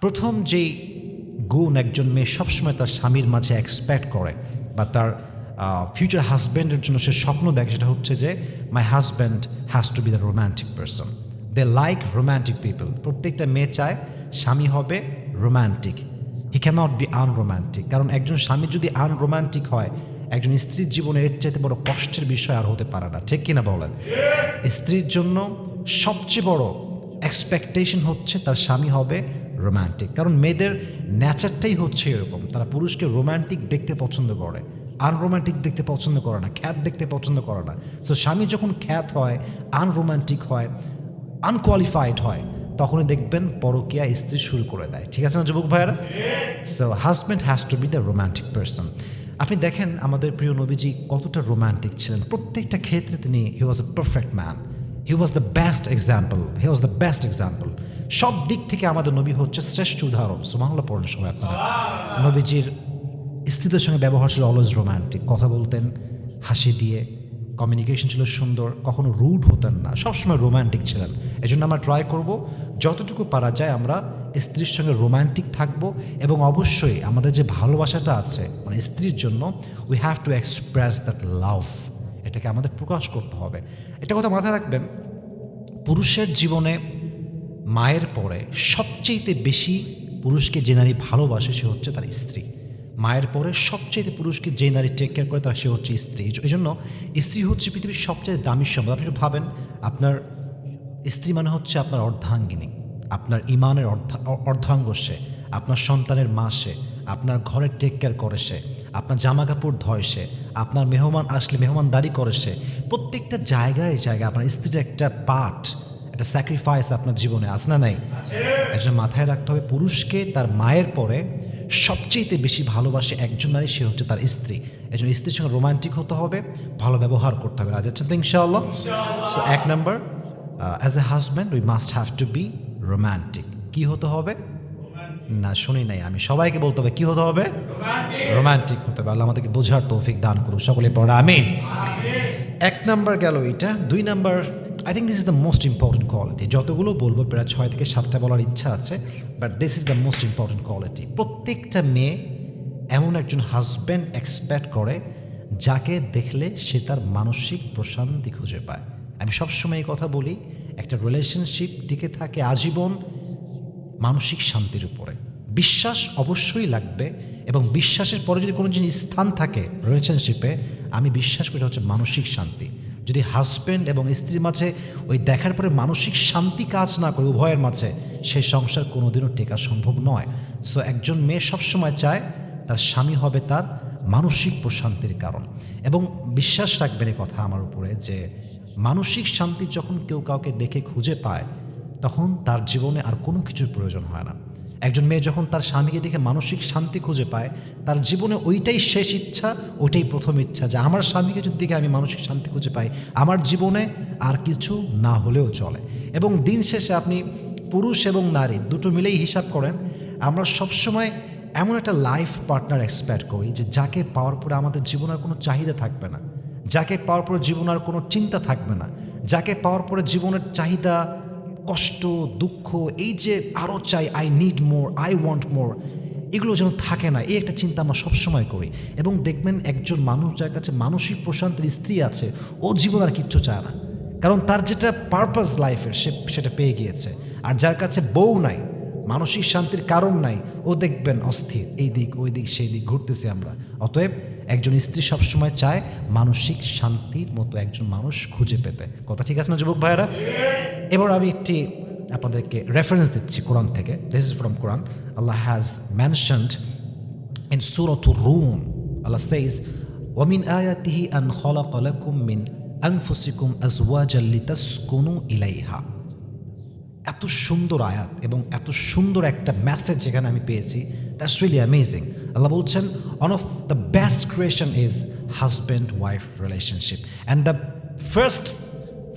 প্রথম যেই গুণ একজন মেয়ে সবসময় তার স্বামীর মাঝে এক্সপেক্ট করে বা তার ফিউচার হাজব্যান্ডের জন্য সে স্বপ্ন দেখে সেটা হচ্ছে যে my husband has to be the romantic person they like romantic people প্রত্যেকটা মেয়ে চায় স্বামী হবে romantic he cannot be unromantic কারণ একজন স্বামী যদি আনরোম্যান্টিক হয়, একজন স্ত্রীর জীবনে এর চাইতে বড় কষ্টের বিষয় আর হতে পারে না। ঠিক কিনা বলেন? স্ত্রীর জন্য সবচেয়ে বড় এক্সপেকটেশন হচ্ছে তার স্বামী হবে রোম্যান্টিক কারণ মেয়েদের ন্যাচারটাই হচ্ছে এরকম। তারা পুরুষকে রোম্যান্টিক দেখতে পছন্দ করে। আনরোম্যান্টিক দেখতে পছন্দ করে না খ্যাত দেখতে পছন্দ করে না। সো স্বামী যখন খ্যাত হয় আনরোম্যান্টিক হয় আনকোয়ালিফাইড হয় তখনই দেখবেন পরকিয়া স্ত্রী শুরু করে দেয়। ঠিক আছে না যুবক ভাইয়েরা? So husband has to be the romantic person আপনি দেখেন আমাদের প্রিয় নবীজি কতটা রোম্যান্টিক ছিলেন। প্রত্যেকটা ক্ষেত্রে তিনি he was a perfect man he was the best example he was the best example সব দিক থেকে আমাদের নবী হচ্ছে শ্রেষ্ঠ উদাহরণ। সুমাংলা পড়ার সময় আপনারা। নবীজির স্ত্রীদের সঙ্গে ব্যবহার ছিল অলওয়েজ রোম্যান্টিক কথা বলতেন, হাসি দিয়ে কমিউনিকেশন ছিল সুন্দর, কখনো রুড হতেন না। সবসময় রোম্যান্টিক ছিলেন। এই জন্য আমরা ট্রাই করব, যতটুকু পারা যায় আমরা স্ত্রীর সঙ্গে রোম্যান্টিক থাকব এবং অবশ্যই আমাদের যে ভালোবাসাটা আছে মানে স্ত্রীর জন্য we have to express that love এটাকে আমাদের প্রকাশ করতে হবে। এটা কথা মাথায় রাখবেন, পুরুষের জীবনে মায়ের পরে সবচেয়ে বেশি পুরুষকে যে নারী ভালোবাসে সে হচ্ছে তার স্ত্রী। মায়ের পরে সবচেয়ে পুরুষকে যে নারী টেক কেয়ার করে তার সে হচ্ছে স্ত্রী। এই জন্য স্ত্রী হচ্ছে পৃথিবীর সবচেয়ে দামি সম্পদ। আপনি ভাবেন, আপনার স্ত্রী মানে হচ্ছে আপনার অর্ধাঙ্গিনী, আপনার ইমানের অর্ধা অর্ধাঙ্গ সে, আপনার সন্তানের মা সে, আপনার ঘরের টেক কেয়ার করে সে, আপনার জামা কাপড় ধয় সে, আপনার মেহমান আসলে মেহমানদারি করে সে। প্রত্যেকটা জায়গায় জায়গায় আপনার স্ত্রীর একটা পার্ট একটা স্যাক্রিফাইস আপনার জীবনে আছে না নাই? একজন মাথায় রাখতে হবে পুরুষকে তার মায়ের পরে সবচেয়ে বেশি ভালোবাসে একজন নারী সে হচ্ছে তার স্ত্রী। একজন স্ত্রীর সঙ্গে রোমান্টিক হতে হবে ভালো ব্যবহার করতে হবে। রাজা আছেন তো ইনশাআল্লাহ? সো এক নম্বর as a husband we must have to be romantic কি হতে হবে? না শুনি নাই আমি। সবাইকে বলতে হবে কি হতে হবে? রোমান্টিক হতে হবে। আল্লাহ আমাদেরকে বোঝার তৌফিক দান করুক। সকলে পড়া আমি এক নাম্বার গেল এটা। দুই number I think this is the most important quality যতগুলো বলব, প্রায় ছয় থেকে সাতটা বলার ইচ্ছা আছে but this is the most important quality প্রত্যেকটা মেয়ে এমন একজন হাজব্যান্ড এক্সপেক্ট করে যাকে দেখলে সে তার মানসিক প্রশান্তি খুঁজে পায়। আমি সবসময় এই কথা বলি, একটা রিলেশনশিপ টিকে থাকে আজীবন মানসিক শান্তির উপরে। বিশ্বাস অবশ্যই লাগবে এবং বিশ্বাসের পরে যদি কোনো জিনিস স্থান থাকে রিলেশনশিপে আমি বিশ্বাস করি হচ্ছে মানসিক শান্তি। যদি হাজব্যান্ড এবং স্ত্রীর মাঝে ওই দেখার পরে মানসিক শান্তি কাজ না করে উভয়ের মাঝে, সেই সংসার কোনোদিনও টেকা সম্ভব নয়। সো একজন মেয়ে সবসময় চায় তার স্বামী হবে তার মানসিক প্রশান্তির কারণ। এবং বিশ্বাস রাখবেন এই কথা আমার উপরে যে, মানসিক শান্তি যখন কেউ কাউকে দেখে খুঁজে পায়, তখন তার জীবনে আর কোনো কিছুর প্রয়োজন হয় না। একজন মেয়ে যখন তার স্বামীকে দেখে মানসিক শান্তি খুঁজে পায়, তার জীবনে ওইটাই শেষ ইচ্ছা, ওইটাই প্রথম ইচ্ছা যে আমার স্বামীকে যদি দেখে আমি মানসিক শান্তি খুঁজে পাই, আমার জীবনে আর কিছু না হলেও চলে। এবং দিন শেষে আপনি পুরুষ এবং নারী দুটো মিলেই হিসাব করেন, আমরা সবসময় এমন একটা লাইফ পার্টনার এক্সপেক্ট করি যে যাকে পাওয়ার পরে আমাদের জীবনে আর কোনো চাহিদা থাকবে না, যাকে পাওয়ার পরে জীবন আর কোনো চিন্তা থাকবে না, যাকে পাওয়ার পরে জীবনের চাহিদা কষ্ট, দুঃখ, এই যে আরও চাই I need more I want more এগুলো যেন থাকে না, এই একটা চিন্তা আমরা সবসময় করি। এবং দেখবেন একজন মানুষ যার কাছে মানসিক প্রশান্তির স্ত্রী আছে, ও জীবন আর কিচ্ছু চায় না। কারণ তার যেটা পারপাস লাইফের সে সেটা পেয়ে গিয়েছে। আর যার কাছে বউ নাই, মানসিক শান্তির কারণ নাই, ও দেখবেন অস্থির, এই দিক, ওই দিক, সেই দিক ঘুরতেছি আমরা। অতএব একজন স্ত্রী সবসময় চায় মানসিক শান্তির মতো একজন মানুষ খুঁজে পেতে। কথা ঠিক আছে না, যুবক ভাইয়েরা? এবার আমি একটি আপনাদেরকে রেফারেন্স দিচ্ছি কোরআন থেকে। This is from Quran Allah has mentioned in সুরত রুম আল্লাহ সেইজ ওমিন আয়াতিহি আন খলাক লাকুম মিন আনফুসিকুম আজওয়াজাল লিতাসকুনু ইলাইহা এত সুন্দর আয়াত এবং এত সুন্দর একটা মেসেজ যেখানে আমি পেয়েছি। দ্যাটস রিয়েলি অ্যামেজিং আল্লাহ বলছেন one of the best creation is husband wife relationship and the first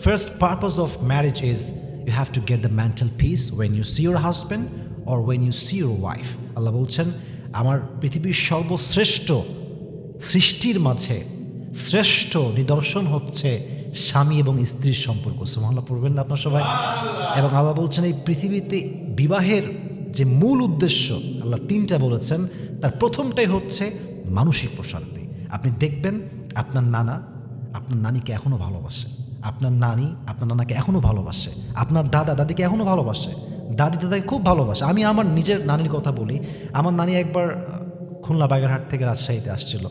first purpose of marriage is you have to get the mental peace when you see your husband or when you see your wife আল্লাহ বলছেন আমার পৃথিবীর সর্বশ্রেষ্ঠ সৃষ্টির মাঝে শ্রেষ্ঠ নিদর্শন হচ্ছে স্বামী এবং স্ত্রীর সম্পর্ক। সুমাল্লাহ পড়বেন না আপনার সবাই। এবং আল্লাহ বলছেন এই পৃথিবীতে বিবাহের যে মূল উদ্দেশ্য আল্লাহ তিনটা বলেছেন তার প্রথমটাই হচ্ছে মানসিক প্রশান্তি। আপনি দেখবেন আপনার নানা আপনার নানিকে এখনও ভালোবাসে। আপনার নানি আপনার নানাকে এখনও ভালোবাসে। আপনার দাদা দাদিকে এখনও ভালোবাসে। দাদি দাদাকে খুব ভালোবাসে। আমি আমার নিজের নানির কথা বলি। আমার নানি একবার খুলনা বাগেরহাট থেকে রাজশাহীতে আসছিল।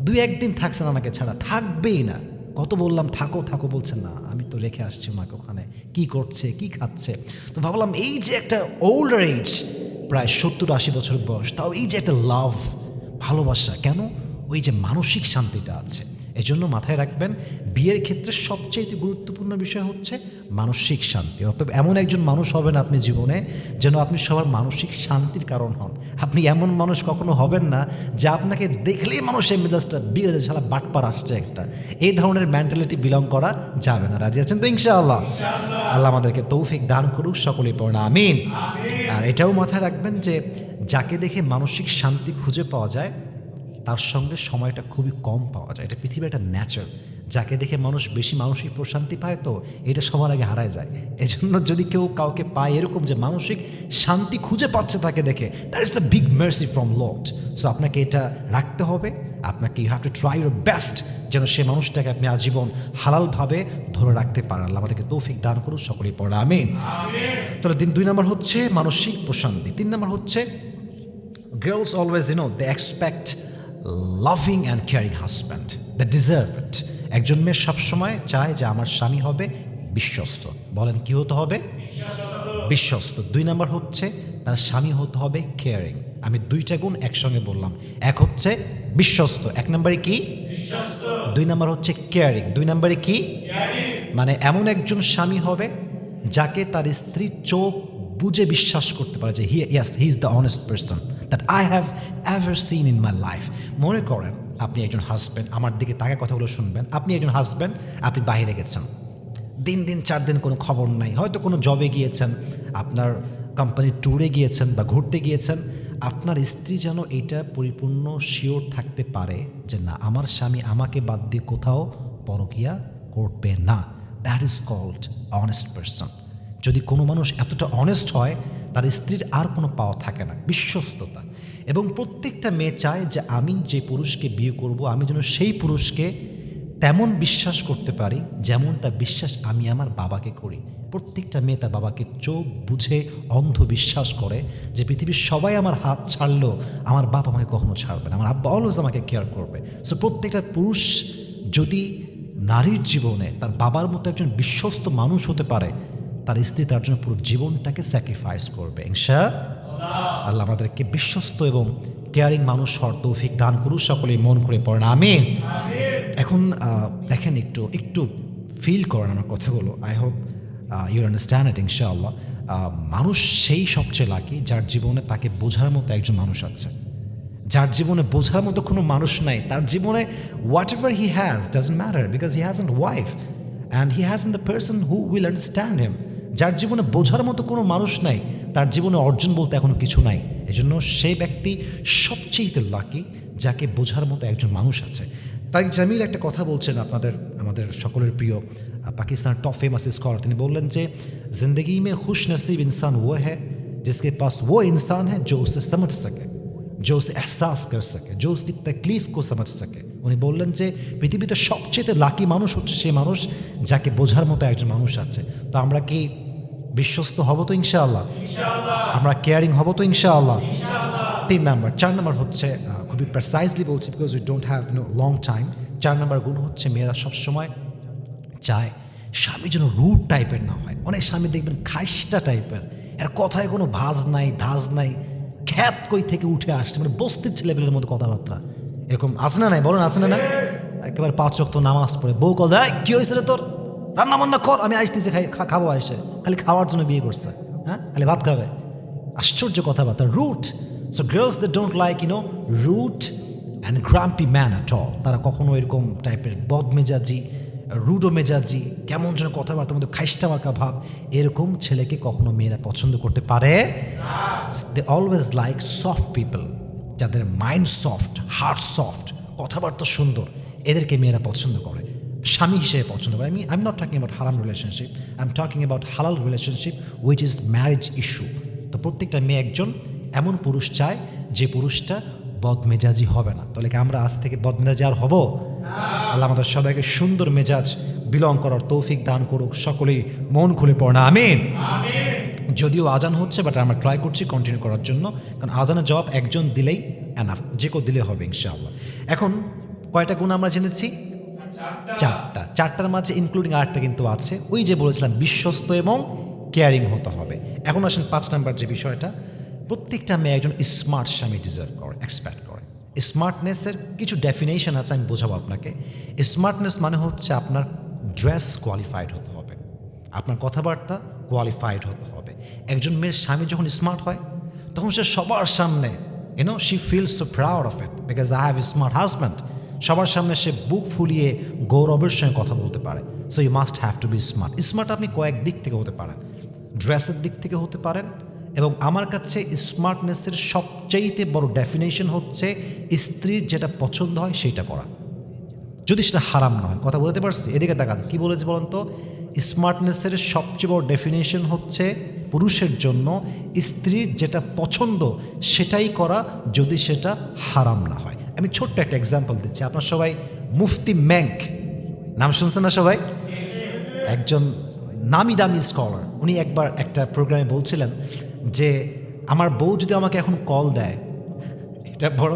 দুই একদিন থাকছে নানাকে ছাড়া। থাকবেই না। কত বললাম, থাকো থাকো, বলছেন, না, আমি তো রেখে আসছি ওনাকে ওখানে। কি করছে, কি খাচ্ছে? তো ভাবলাম, এই যে একটা ওল্ডার এজ প্রায় সত্তর আশি বছর বয়স, তাও এই যে একটা লাভ ভালোবাসা, কেন? ওই যে মানসিক শান্তিটা আছে। এজন্য মাথায় রাখবেন বিয়ের ক্ষেত্রে সবচেয়ে গুরুত্বপূর্ণ বিষয় হচ্ছে মানসিক শান্তি। অর্থাৎ এমন একজন মানুষ হবেন আপনি জীবনে যেন আপনি সবার মানসিক শান্তির কারণ হন। আপনি এমন মানুষ কখনো হবেন না যে আপনাকে দেখলেই মানুষের মেজাজটা বিয়ে যায় সারা বাটপার আসছে একটা। এই ধরনের মেন্টালিটি বিলং করা যাবে না। রাজি আছেন তো ইনশাআল্লাহ? আল্লাহ আমাদেরকে তৌফিক দান করুক সকলেই পড়া আমিন। আর এটাও মাথায় রাখবেন যে যাকে দেখে মানসিক শান্তি খুঁজে পাওয়া যায় তার সঙ্গে সময়টা খুবই কম পাওয়া যায়। এটা পৃথিবীর একটা ন্যাচার যাকে দেখে মানুষ বেশি মানসিক প্রশান্তি পায় তো এটা সবার আগে হারায় যায়। এজন্য যদি কেউ কাউকে পায় এরকম যে মানসিক শান্তি খুঁজে পাচ্ছে তাকে দেখে that is the big mercy from lord so আপনাকে এটা রাখতে হবে। আপনাকে you have to try your best যেন সে মানুষটাকে আপনি আজীবন হালালভাবে ধরে রাখতে পারেন। আল্লাহ আমাদেরকে তৌফিক দান করুন সকলেই পড়া আমি তাহলে দিন দুই নম্বর হচ্ছে মানসিক প্রশান্তি। তিন নম্বর হচ্ছে girls always you know they expect loving and caring husband they deserve it একজন মেয়ে সবসময় চায় যে আমার স্বামী হবে বিশ্বস্ত। বলেন কি হতে হবে? বিশ্বস্ত। দুই নাম্বার হচ্ছে তার স্বামী হতে হবে কেয়ারিং আমি দুইটা গুণ একসঙ্গে বললাম। এক হচ্ছে বিশ্বস্ত। এক নম্বরে কি? দুই নাম্বার হচ্ছে কেয়ারিং দুই নম্বরে কি? মানে এমন একজন স্বামী হবে যাকে তার স্ত্রী চোখ বুঝে বিশ্বাস করতে পারে যে he yes he is the honest person that I have ever seen in my life মনে করেন, আপনি একজন হাজব্যান্ড আমার দিকে তাকে কথাগুলো শুনবেন। আপনি একজন হাজব্যান্ড আপনি বাইরে গেছেন। দিন দিন চার দিন কোনো খবর নাই। হয়তো কোনো জবে গিয়েছেন, আপনার কোম্পানির ট্যুরে গিয়েছেন বা ঘুরতে গিয়েছেন। আপনার স্ত্রী যেন এটা পরিপূর্ণ শিওর থাকতে পারে যে না, আমার স্বামী আমাকে বাদ দিয়ে কোথাও পরকিয়া করবে না। That is called honest person যদি কোনো মানুষ এতটা অনেস্ট হয়, তার স্ত্রীর আর কোনো পাওয়া থাকে না, বিশ্বস্ততা। এবং প্রত্যেকটা মেয়ে চায় যে আমি যে পুরুষকে বিয়ে করব, আমি যেন সেই পুরুষকে তেমন বিশ্বাস করতে পারি যেমনটা বিশ্বাস আমি আমার বাবাকে করি। প্রত্যেকটা মেয়ে তার বাবাকে চোখ বুঝে অন্ধ বিশ্বাস করে যে পৃথিবীর সবাই আমার হাত ছাড়লেও আমার বাপ আমাকে কখনো ছাড়বে না, আমার আব্বা অলওয়েজ আমাকে কেয়ার করবে। সো প্রত্যেকটা পুরুষ যদি নারীর জীবনে তার বাবার মতো একজন বিশ্বস্ত মানুষ হতে পারে তার স্ত্রী তার জন্য পুরো জীবনটাকে স্যাক্রিফাইস করবে ইনশা আল্লাহ। আমাদেরকে বিশ্বস্ত এবং কেয়ারিং মানুষ হওয়ার তৌফিক দান করুক সকলেই মন করে পড়েন আমিন। এখন দেখেন একটু একটু ফিল করেন আমার কথাগুলো I hope your understand it ইনশাআল্লাহ। মানুষ সেই সবচেয়ে লাকি যার জীবনে তাকে বোঝার মতো একজন মানুষ আছে। যার জীবনে বোঝার মতো কোনো মানুষ নাই তার জীবনে whatever he has doesn't matter because he has an wife and he has an the person who will understand him যার জীবনে বোঝার মতো কোনো মানুষ নাই তার জীবনে অর্জন বলতে এখনো কিছু নাই এজন্য সেই ব্যক্তি সবচেয়ে লাকি যাকে বোঝার মতো একজন মানুষ আছে তাই জামিল একটা কথা বলছেন আপনাদের আমাদের সকলের প্রিয় আহ, পাকিস্তানের টপ ফেমাস স্কলার তিনি বললেন যে জিন্দগি মে খুশ নসিব ইনসান ও হ্যাঁ जिसके पास वो इंसान है जो उसे समझ सके जो उसे एहसास कर सके जो उसकी तकलीफ को समझ सके উনি বললেন যে পৃথিবীতে সবচেয়ে লাকি মানুষ হচ্ছে সেই মানুষ যাকে বোঝার মতো একজন মানুষ আছে তো আমরা কি বিশ্বস্ত হব তো ইনশাআল্লাহ। আমরা কেয়ারিং হব তো ইনশাআল্লাহ। তিন নাম্বার, চার নাম্বার হচ্ছে খুবই প্রেসাইজলি বলছি because we don't have no long time চার নাম্বার গুণ হচ্ছে মেয়েরা সবসময় চায় স্বামী যেন রুট টাইপের না হয়। অনেক স্বামী দেখবেন খাইস্টা টাইপের এর কথায় কোনো ভাজ নাই, ধাজ নাই। খ্যাত কই থেকে উঠে আসছে মানে বস্তির ছেলেপেলের মতো কথাবার্তা। এরকম আছে না নাই? বলেন, আছে না না একেবারে পাঁচ অক্ত নামাজ পড়ে। বউ কল দেয় কি হয়েছে তোর? রান্না বান্না কর, আমি আসতেছি খাই খাব এসে খালি খাওয়ার জন্য বিয়ে করছে হ্যাঁ? খালি ভাত খাবে। আশ্চর্য কথাবার্তা, rude. So girls they don't like you know rude and grumpy man at all তারা কখনো এরকম টাইপের বদমেজাজি রুডো মেজাজি কেমন যেন কথাবার্তার মধ্যে খাইস্টা মার্কা ভাব, এরকম ছেলেকে কখনো মেয়েরা পছন্দ করতে পারে? They always like soft people যাদের মাইন্ড সফট হার্ট সফট কথাবার্তা সুন্দর, এদেরকে মেয়েরা পছন্দ করে। স্বামী হিসেবে পছন্দ করে। আমি I am not talking about হারাম relationship I am talking about হালাল relationship which is marriage issue তো প্রত্যেকটা মেয়ে একজন, এমন পুরুষ চায় যে পুরুষটা বদমেজাজি হবে না। তাহলে কি আমরা আজ থেকে বদমেজাজি আর হব? আল্লাহ আমাদের সবাইকে সুন্দর মেজাজ, বিলং করার তৌফিক দান করুক, সকলেই মন খুলে পড়না। আমিন। যদিও আজান হচ্ছে বাট আমরা ট্রাই করছি কন্টিনিউ করার জন্য, কারণ আজানের জবাব একজন দিলেই এনাফ যে কেউ দিলে হবে ইনশাআল্লাহ। এখন কয়টা গুণ আমরা জেনেছি? চারটা চারটার মাঝে ইনক্লুডিং আরেকটা কিন্তু আছে। ওই যে বলেছিলাম, বিশ্বস্ত এবং কেয়ারিং হতে হবে। এখন আসেন পাঁচ নাম্বার যে বিষয়টা, প্রত্যেকটা মেয়ে একজন স্মার্ট স্বামী ডিজার্ভ করে এক্সপেক্ট করে। স্মার্টনেসের কিছু ডেফিনেশন আছে, আমি বোঝাবো আপনাকে। স্মার্টনেস মানে হচ্ছে আপনার ড্রেস কোয়ালিফাইড হতে হবে। আপনার কথাবার্তা কোয়ালিফাইড হতে হবে। একজন মেয়ের স্বামী যখন স্মার্ট হয়, তখন সে সবার সামনে you know she feels so proud of it because I have smart husband সবার সামনে সে বুক ফুলিয়ে গৌরবের সঙ্গে কথা বলতে পারে। So you must have to be smart smart আপনি কয়েক দিক থেকে হতে পারেন। ড্রেসের দিক থেকে হতে পারেন এবং আমার কাছে স্মার্টনেসের সবচেয়েতে বড় ডেফিনেশন হচ্ছে স্ত্রীর যেটা পছন্দ হয় সেইটা করা। যদি সেটা হারাম না হয়, কথা বলতে পারছি? এদিকে দেখান কি বলেছে বলুন তো? স্মার্টনেসের সবচেয়ে বড় ডেফিনেশন হচ্ছে পুরুষের জন্য স্ত্রীর যেটা পছন্দ সেটাই করা যদি সেটা হারাম না হয়। আমি ছোট্ট একটা এক্সাম্পল দিচ্ছি। আপনার সবাই মুফতি ম্যাঙ্ক নাম শুনছেন না সবাই? একজন নামি দামি স্কলার উনি একবার একটা প্রোগ্রামে বলছিলেন যে, আমার বউ যদি আমাকে এখন কল দেয়, এটা বড়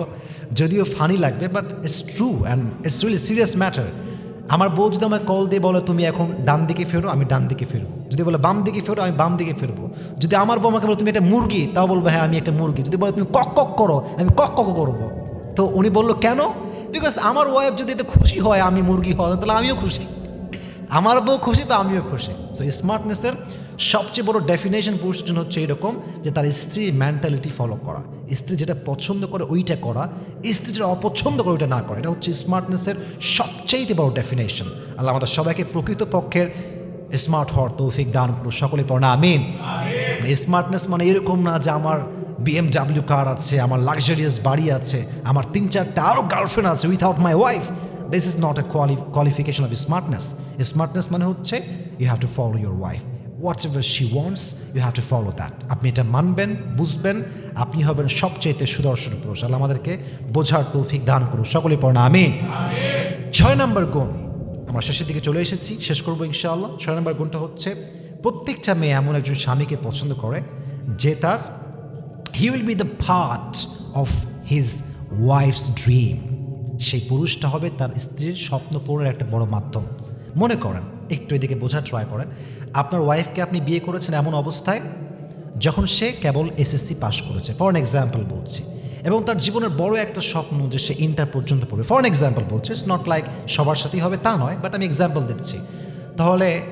যদিও ফানি লাগবে but it's true and it's really serious matter আমার বউ যদি আমাকে কল দিয়ে বলে, তুমি এখন ডান দিকে ফেরো, আমি ডান দিকে ফিরবো যদি বলে, বাম দিকে ফেরো, আমি বাম দিকে ফিরবো। যদি আমার বউ আমাকে বলে, তুমি একটা মুরগি? তাও বলব হ্যাঁ আমি একটা মুরগি। যদি বলে, তুমি কক কক করো, আমি কক কক করব। তো উনি বলল কেন? বিকজ আমার ওয়াইফ যদি এতে খুশি হয় আমি মুরগি হয় তাহলে আমিও খুশি। আমার বউ খুশি তো আমিও খুশি। সো স্মার্টনেসের সবচেয়ে বড় ডেফিনেশন পুরুষের জন্য হচ্ছে এরকম যে তার স্ত্রীর মেন্টালিটি ফলো করা। স্ত্রী যেটা পছন্দ করে ওইটা করা। স্ত্রী যেটা অপছন্দ করে ওইটা না করা। এটা হচ্ছে স্মার্টনেসের সবচেয়ে বড় ডেফিনেশন আল্লাহ আমাদের সবাইকে প্রকৃত পক্ষের স্মার্ট হওয়ার তৌফিক দান করুন সকলে পড়া আমিন। স্মার্টনেস মানে এরকম না যে আমার বিএমডাব্লিউ কার আছে, আমার লাক্সারিয়াস বাড়ি আছে, আমার তিন চারটা আরও গার্লফ্রেন্ড আছে without my wife this is not a qualification of smartness smartness মানে হচ্ছে you have to follow your wife whatever she wants you have to follow that আপনি এটা মানবেন, বুঝবেন, আপনি হবেন সবচেয়ে সুদর্শন পুরুষ। আল্লাহ আমাদেরকে বোঝার তৌফিক দান করুন। সকলে পড়না আমি ছয় নম্বর গুণ। আমরা শেষের দিকে চলে এসেছি, শেষ করব ইনশাআল্লাহ। ছয় নম্বর গুণটা হচ্ছে, প্রত্যেকটা মেয়ে এমন একজন স্বামীকে পছন্দ করে, যে তার he will be the part of his wife's dream সেই পুরুষটা হবে তার স্ত্রীর স্বপ্ন পূরণের একটা বড় মাধ্যম। মনে করেন, একটু এদিকে বোঝার ট্রাই করেন। আপনার ওয়াইফকে আপনি বিয়ে করেছেন এমন অবস্থায় যখন সে কেবল এসএসসি পাশ করেছে। ফর এক্সাম্পল বলছি। এবং তার জীবনের বড় একটা স্বপ্ন যে সে ইন্টার পর্যন্ত পড়বে। ফর এক্সাম্পল বলছে। ইটস নট লাইক সবার সাথেই হবে তা নয় বাট আমি এক্সাম্পল দিচ্ছি। তাহলে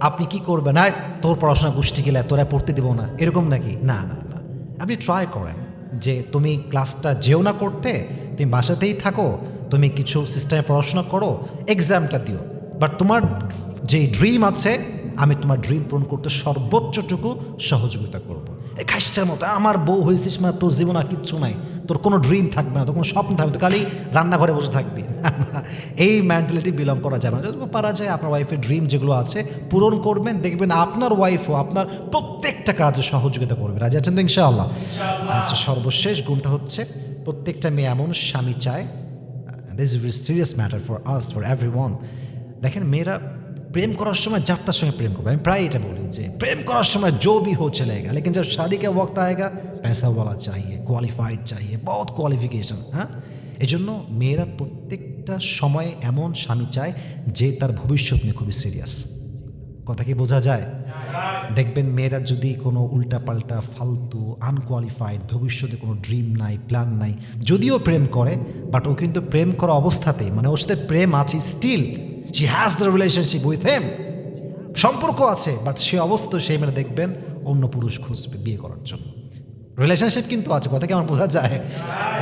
আপনি কি করবেন? না তোর পড়াশোনা গোষ্ঠী গেলে তোরা পড়তে দেবো না। এরকম নাকি? না না। আপনি ট্রাই করেন যে তুমি ক্লাসটা যেও না করতে, তুমি বাসাতেই থাকো, তুমি কিছু সিস্টেমে পড়াশোনা করো এক্সামটা দিও। বাট তোমার যে ড্রিম আছে, আমি তোমার ড্রিম পূরণ করতে সর্বোচ্চটুকু সহযোগিতা করব। খাইসটার মতো আমার বউ হয়েছিস মানে তোর জীবন আর কিচ্ছু নাই তোর কোনো ড্রিম থাকবে না তোর কোনো স্বপ্ন থাকবে না, খালি রান্নাঘরে বসে থাকবি। এই মেন্টালিটি বিলং করা যাবে না। যতটুকু পারা যায় আপনার ওয়াইফের ড্রিম যেগুলো আছে পূরণ করবেন দেখবেন আপনার ওয়াইফও আপনার প্রত্যেকটা কাজে সহযোগিতা করবে। রাজি আছেন তো ইনশাআল্লাহ? আচ্ছা সর্বশেষ গুণটা হচ্ছে প্রত্যেকটা মেয়ে এমন স্বামী চায় this is very serious matter for us for everyone দেখেন মেয়েরা প্রেম করার সময় যাত্রার সঙ্গে প্রেম করবে আমি প্রায় এটা বলি যে প্রেম করার সময় जो भी हो चलेगा लेकिन जब शादी का वक्त आएगा पैसा वाला चाहिए क्वालिफाइड चाहिए बहुत क्वालिफिकेशन হ্যাঁ এই জন্য মেয়েরা প্রত্যেকটা সময় এমন স্বামী চায় যে তার ভবিষ্যৎ নিয়ে খুবই সিরিয়াস কথা কি বোঝা যায় দেখবেন মেয়েরা যদি কোনো উল্টাপাল্টা ফালতু আনকোয়ালিফাইড ভবিষ্যতে কোনো ড্রিম নাই প্ল্যান নাই যদিও প্রেম করে বাট ও কিন্তু প্রেম করা অবস্থাতেই মানে ওর সাথে প্রেম আছে still she has the relationship with him সম্পর্ক আছে বাট সে অবস্থা সেই মেয়ে দেখবেন অন্য পুরুষ খুঁজবে বিয়ে করার জন্য। রিলেশনশিপ কিন্তু আছে, কথা কি আমার বোঝা যায়?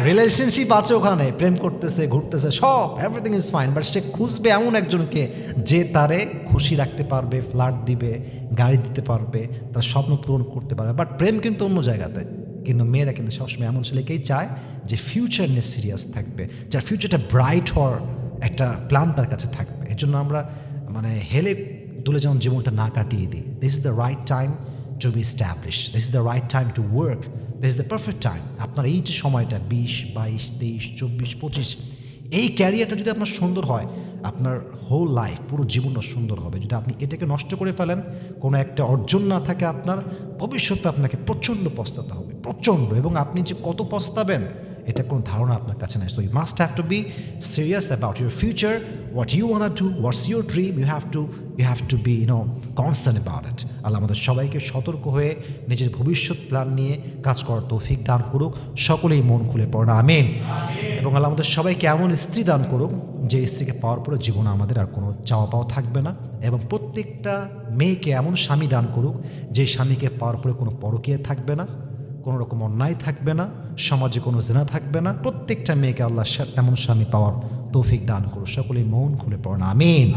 রিলেশনশিপ আছে ওখানে, প্রেম করতেছে, ঘুরতেছে, সব এভরিথিং ইজ ফাইন বাট সে খুঁজবে এমন একজনকে যে তারে খুশি রাখতে পারবে ফ্ল্যাট দিবে গাড়ি দিতে পারবে, তার স্বপ্ন পূরণ করতে পারবে বাট প্রেম কিন্তু অন্য জায়গাতে। কিন্তু মেয়েরা কিন্তু সবসময় এমন ছেলেকেই চায় যে ফিউচার নিয়ে সিরিয়াস থাকবে, যার ফিউচারটা ব্রাইট হওয়ার একটা প্ল্যান তার কাছে থাকবে। এর জন্য আমরা মানে হেলে দুলে যেমন জীবনটা না কাটিয়ে দিই। This is the right time to be establish this is the right time to work this is the perfect time আপনার এই যে সময়টা, বিশ, বাইশ, তেইশ, চব্বিশ, পঁচিশ, এই ক্যারিয়ারটা যদি আপনার সুন্দর হয়, আপনার হোল লাইফ পুরো জীবনটা সুন্দর হবে। যদি আপনি এটাকে নষ্ট করে ফেলেন, কোনো একটা অর্জন না থাকে আপনার ভবিষ্যতে আপনাকে প্রচণ্ড পস্তাতে হবে। প্রচণ্ড। এবং আপনি যে কত পস্তাবেন এটা কোনো ধারণা আপনার কাছে নেই। So you must have to be serious about your future what you want to what's your dream you have to you have to be you know concern about it আল্লাহ আমাদের সবাইকে সতর্ক হয়ে নিজের ভবিষ্যৎ প্ল্যান নিয়ে কাজ করার তৌফিক দান করুক সকলেই মন খুলে পড়া আমিন। এবং আল্লাহ আমাদের সবাইকে এমন স্ত্রী দান করুক যে স্ত্রীকে পাওয়ার পরে জীবনে আমাদের আর কোনো চাওয়া পাওয়া থাকবে না। এবং প্রত্যেকটা মেয়েকে এমন স্বামী দান করুক যে স্বামীকে পাওয়ার পরে কোনো পরকীয়া থাকবে না। কোনো রকম অন্যায় থাকবে না, সমাজে কোনো জেনা থাকবে না, প্রত্যেকটা মেয়েকে আল্লাহ এমন স্বামী পাওয়ার তৌফিক দান করুক। সকলেই মন খুলে পড়েন। আমিন।